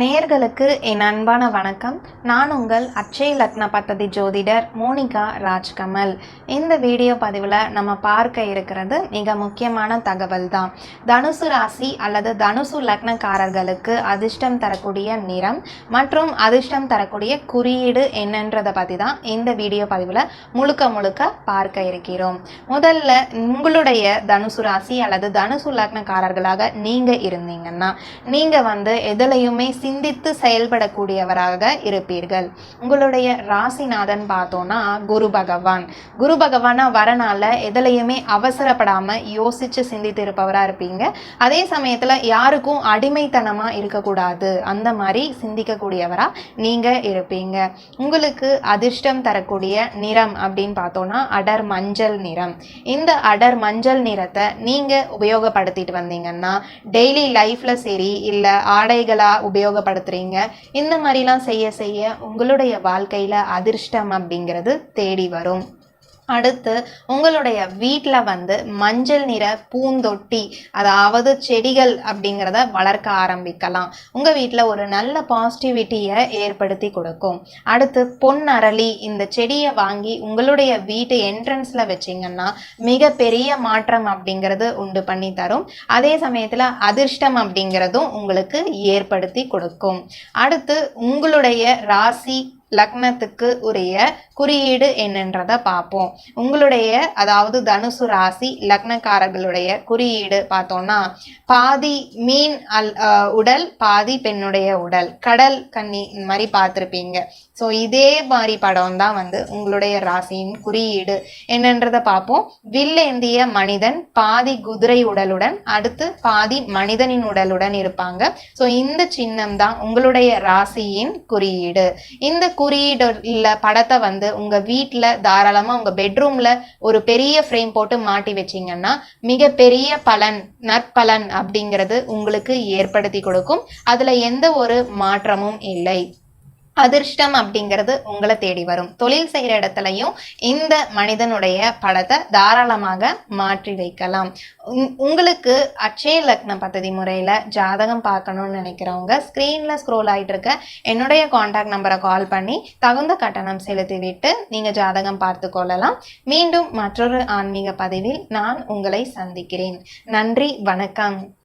நேயர்களுக்கு என் அன்பான வணக்கம். நான் உங்கள் அச்சய லக்ன பத்ததி ஜோதிடர் மோனிகா ராஜ்கமல். இந்த வீடியோ பதிவில் நம்ம பார்க்க இருக்கிறது மிக முக்கியமான தகவல் தான். தனுசு ராசி அல்லது தனுசு லக்னக்காரர்களுக்கு அதிர்ஷ்டம் தரக்கூடிய நிறம் மற்றும் அதிர்ஷ்டம் தரக்கூடிய குறியீடு என்னன்றதை பற்றி தான் இந்த வீடியோ பதிவில் முழுக்க முழுக்க பார்க்க இருக்கிறோம். முதல்ல உங்களுடைய தனுசு ராசி அல்லது தனுசு லக்னக்காரர்களாக நீங்கள் இருந்தீங்கன்னா நீங்கள் வந்து எதுலையுமே சிந்தித்து செயல்படக்கூடியவராக இருப்பீர்கள். உங்களுடைய ராசிநாதன் பார்த்தோன்னா குரு பகவான். குரு பகவானா வரனால எதுலையுமே அவசரப்படாம யோசிச்சு சிந்தித்து இருப்பவராக இருப்பீங்க. அதே சமயத்துல யாருக்கும் அடிமைத்தனமா இருக்கக்கூடாது. அந்த மாதிரி சிந்திக்கக்கூடியவரா நீங்க இருப்பீங்க. உங்களுக்கு அதிர்ஷ்டம் தரக்கூடிய நிறம் அப்படின்னு பார்த்தோம்னா அடர் மஞ்சள் நிறம். இந்த அடர் மஞ்சள் நிறத்தை நீங்க உபயோகப்படுத்திட்டு வந்தீங்கன்னா டெய்லி லைஃப்ல சரி இல்ல ஆடைகளா உபயோகப்படுத்துறீங்க. இந்த மாதிரிலாம் செய்ய செய்ய உங்களுடைய வாழ்க்கையில அதிர்ஷ்டம் அப்படிங்கிறது தேடி வரும். அடுத்து உங்களுடைய வீட்டில் வந்து மஞ்சள் நிற பூந்தொட்டி அதாவது செடிகள் அப்படிங்கிறத வளர்க்க ஆரம்பிக்கலாம். உங்கள் வீட்டில் ஒரு நல்ல பாசிட்டிவிட்டியை ஏற்படுத்தி கொடுக்கும். அடுத்து பொன் அரளி இந்த செடியை வாங்கி உங்களுடைய வீட்டு என்ட்ரன்ஸில் வச்சிங்கன்னா மிகப்பெரிய மாற்றம் அப்படிங்கிறது உண்டு பண்ணி தரும். அதே சமயத்தில் அதிர்ஷ்டம் அப்படிங்கிறதும் உங்களுக்கு ஏற்படுத்தி கொடுக்கும். அடுத்து உங்களுடைய ராசி லக்னத்துக்கு உரிய குறியீடு என்னன்றதை பார்ப்போம். உங்களுடைய அதாவது தனுசு ராசி லக்னக்காரர்களுடைய குறியீடு பார்த்தோம்னா பாதி மீன் அல் உடல் பாதி பெண்ணுடைய உடல் கடல் கன்னி இந்த மாதிரி பார்த்துருப்பீங்க. ஸோ இதே மாதிரி படம் தான் வந்து உங்களுடைய ராசியின் குறியீடு. என்னன்றதை பார்ப்போம். வில்லேந்திய மனிதன் பாதி குதிரை உடலுடன் அடுத்து பாதி மனிதனின் உடலுடன் இருப்பாங்க. ஸோ இந்த சின்னம் தான் உங்களுடைய ராசியின் குறியீடு. இந்த குறியீடு இல்லை படத்தை வந்து உங்க வீட்டில் தாராளமாக உங்க பெட்ரூம்ல ஒரு பெரிய ஃப்ரேம் போட்டு மாட்டி வச்சிங்கன்னா மிகப்பெரிய பலன் நற்பலன் அப்படிங்கிறது உங்களுக்கு ஏற்படுத்தி கொடுக்கும். அதில் எந்த ஒரு மாற்றமும் இல்லை. அதிர்ஷ்டம் அப்படிங்கிறது உங்களை தேடி வரும். தொழில் செய்கிற இடத்துலையும் இந்த மனிதனுடைய படத்தை தாராளமாக மாற்றி வைக்கலாம். உங்- உங்களுக்கு அச்சய லக்ன பദ്ധதி முறையில் ஜாதகம் பார்க்கணும்னு நினைக்கிறவங்க ஸ்க்ரீனில் ஸ்க்ரோல் ஆகிட்டு இருக்க என்னுடைய காண்டாக்ட் நம்பரை கால் பண்ணி தகுந்த கட்டணம் செலுத்திவிட்டு நீங்கள் ஜாதகம் பார்த்து கொள்ளலாம். மீண்டும் மற்றொரு ஆன்மீக பதிவில் நான் உங்களை சந்திக்கிறேன். நன்றி வணக்கம்.